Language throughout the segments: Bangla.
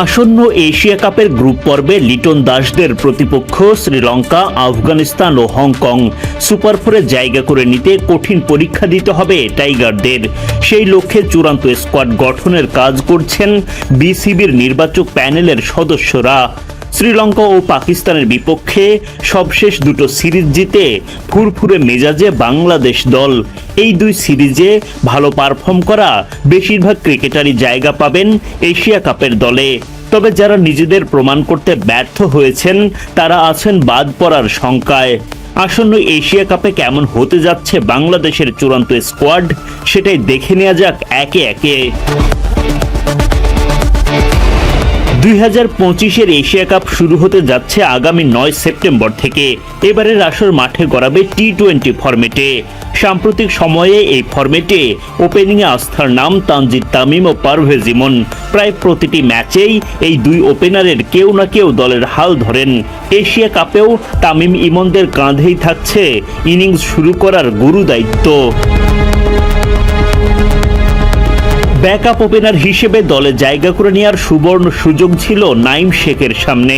আসন্ন এশিয়া কাপের গ্রুপ পর্বে লিটন দাসদের প্রতিপক্ষ শ্রীলঙ্কা, আফগানিস্তান ও হংকং। সুপার ফোরে জায়গা করে নিতে কঠিন পরীক্ষা দিতে হবে টাইগারদের। সেই লক্ষ্যে চূড়ান্ত স্কোয়াড গঠনের কাজ করছেন বিসিবির নির্বাচক প্যানেলের সদস্যরা। শ্রীলঙ্কা ও পাকিস্তানের বিপক্ষে সবশেষ দুটো সিরিজ জিতে ফুরফুরে মেজাজে বাংলাদেশ দল। এই দুই সিরিজে ভালো পারফর্ম করা বেশিরভাগ ক্রিকেটারই জায়গা পাবেন এশিয়া কাপের দলে। তবে যারা নিজেদের প্রমাণ করতে ব্যর্থ হয়েছেন, তারা আছেন বাদ পড়ার শঙ্কায়। আসন্ন এশিয়া কাপে কেমন হতে যাচ্ছে বাংলাদেশের চূড়ান্ত স্কোয়াড সেটাই দেখে নেওয়া যাক একে একে। দুই হাজার পঁচিশের এশিয়া কাপ শুরু হতে যাচ্ছে আগামী নয় সেপ্টেম্বর থেকে। এবারের আসর মাঠে গড়াবে টি টোয়েন্টি ফরম্যাটে। সাম্প্রতিক সময়ে এই ফরম্যাটে ওপেনিংয়ে আস্থার নাম তানজিদ তামিম ও পারভেজ ইমন। প্রায় প্রতিটি ম্যাচেই এই দুই ওপেনারের কেউ না কেউ দলের হাল ধরেন। এশিয়া কাপেও তামিম ইমনদের কাঁধেই থাকছে ইনিংস শুরু করার গুরু দায়িত্ব। ব্যাকআপ ওপেনার হিসেবে দলে জায়গা করে নেওয়ার সুবর্ণ সুযোগ ছিল নাইম শেখের সামনে।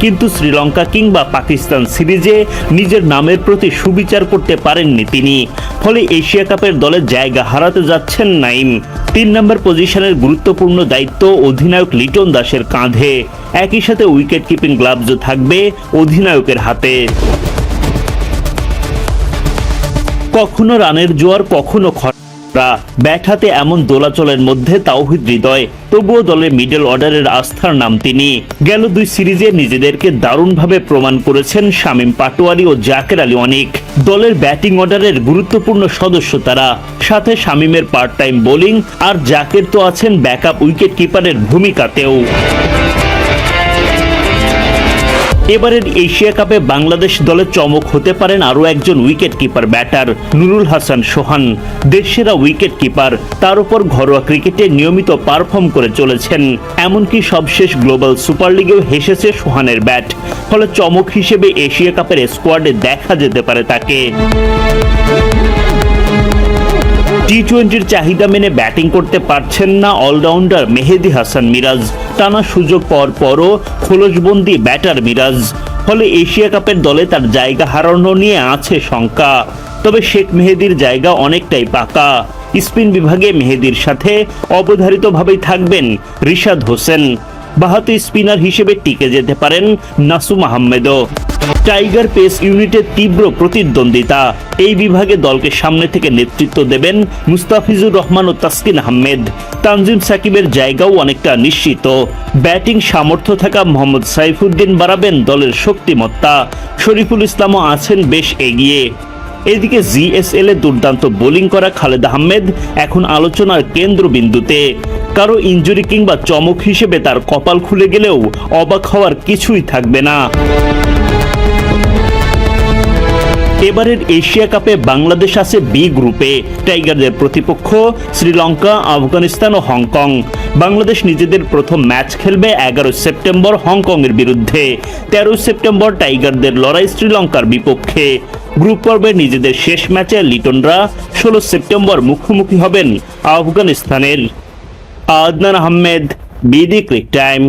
কিন্তু শ্রীলঙ্কা কিংবা পাকিস্তান সিরিজে নিজের নামের প্রতি সুবিচার করতে পারেননি তিনি। ফলে এশিয়া কাপের দলে জায়গা হারাতে যাচ্ছেন নাইম। তিন নম্বর পজিশনের গুরুত্বপূর্ণ দায়িত্ব অধিনায়ক লিটন দাসের কাঁধে। একই সাথে উইকেট কিপিং গ্লাভসও থাকবে অধিনায়কের হাতে। কখনো রানের জোয়ার, কখনো খরা ব্যাট হাতে এমন দোলাচলের মধ্যে তাওহিদ হৃদয়, তবুও দলের মিডল অর্ডারের আস্থার নাম তিনি। গেল দুই সিরিজে নিজেদেরকে দারুণভাবে প্রমাণ করেছেন শামীম পাটোয়ারি ও জাকের আলী অনেক। দলের ব্যাটিং অর্ডারের গুরুত্বপূর্ণ সদস্য তারা। সাথে শামীমের পার্ট টাইম বোলিং আর জাকের তো আছেন ব্যাকআপ উইকেট কিপারের ভূমিকাতেও। এবারের এশিয়া কাপে বাংলাদেশ দলে চমক হতে পারেন আরও একজন wicket keeper batter Nurul Hasan Sohan. দেশসেরা wicket keeper তার উপর ঘরোয়া ক্রিকেটে নিয়মিত পারফর্ম করে চলেছেন। এমনকি সবশেষ গ্লোবাল সুপার লিগেও হেসেছে সোহানের ব্যাট। ফলে চমক হিসেবে এশিয়া কাপের স্কোয়াডে দেখা যেতে পারে তাকে। টি টোয়েন্টির চাহিদা মেনে ব্যাটিং করতে পারছেন না অলরাউন্ডার মেহেদি হাসান মিরাজ। টানা সুযোগ পাওয়ার পরও খোলসবন্দি ব্যাটার মিরাজ। ফলে এশিয়া কাপের দলে তার জায়গা হারানো নিয়ে আছে শঙ্কা। তবে শেখ মেহেদির জায়গা অনেকটাই পাকা। স্পিন বিভাগে মেহেদির সাথে অবধারিতভাবেই থাকবেন রিশাদ হোসেন। বাহাতি স্পিনার হিসেবে টিকে যেতে পারেন নাসুম আহমেদও। টাইগার পেস ইউনিটের তীব্র প্রতিদ্বন্দ্বিতা, এই বিভাগে দলকে সামনে থেকে নেতৃত্ব দেবেন মুস্তাফিজুর রহমান ও তাসকিন আহমেদ। তানজিম সাকিবের জায়গাও অনেকটা নিশ্চিত। ব্যাটিং সামর্থ্য থাকা মোহাম্মদ সাইফুদ্দিন বাড়াবেন দলের শক্তিমত্তা। শরীফুল ইসলামও আছেন বেশ এগিয়ে। এদিকে জিএসএল এ দুর্দান্ত বোলিং করা খালেদ আহমেদ এখন আলোচনার কেন্দ্রবিন্দুতে। কারও ইঞ্জুরি কিংবা চমক হিসেবে তার কপাল খুলে গেলেও অবাক হওয়ার কিছুই থাকবে না। এবারের এশিয়া কাপে বাংলাদেশ আছে বি গ্রুপে টাইগারদের প্রতিপক্ষ শ্রীলঙ্কা, আফগানিস্তান ও হংকং। বাংলাদেশ নিজেদের প্রথম ম্যাচ খেলবে এগারো সেপ্টেম্বর হংকংয়ের বিরুদ্ধে। তেরো সেপ্টেম্বর টাইগারদের লড়াই শ্রীলঙ্কার বিপক্ষে। গ্রুপ পর্বে নিজেদের শেষ ম্যাচে লিটনরা, ষোলো সেপ্টেম্বর মুখোমুখি হবেন আফগানিস্তানের। Adnan Ahmed BD Cric Time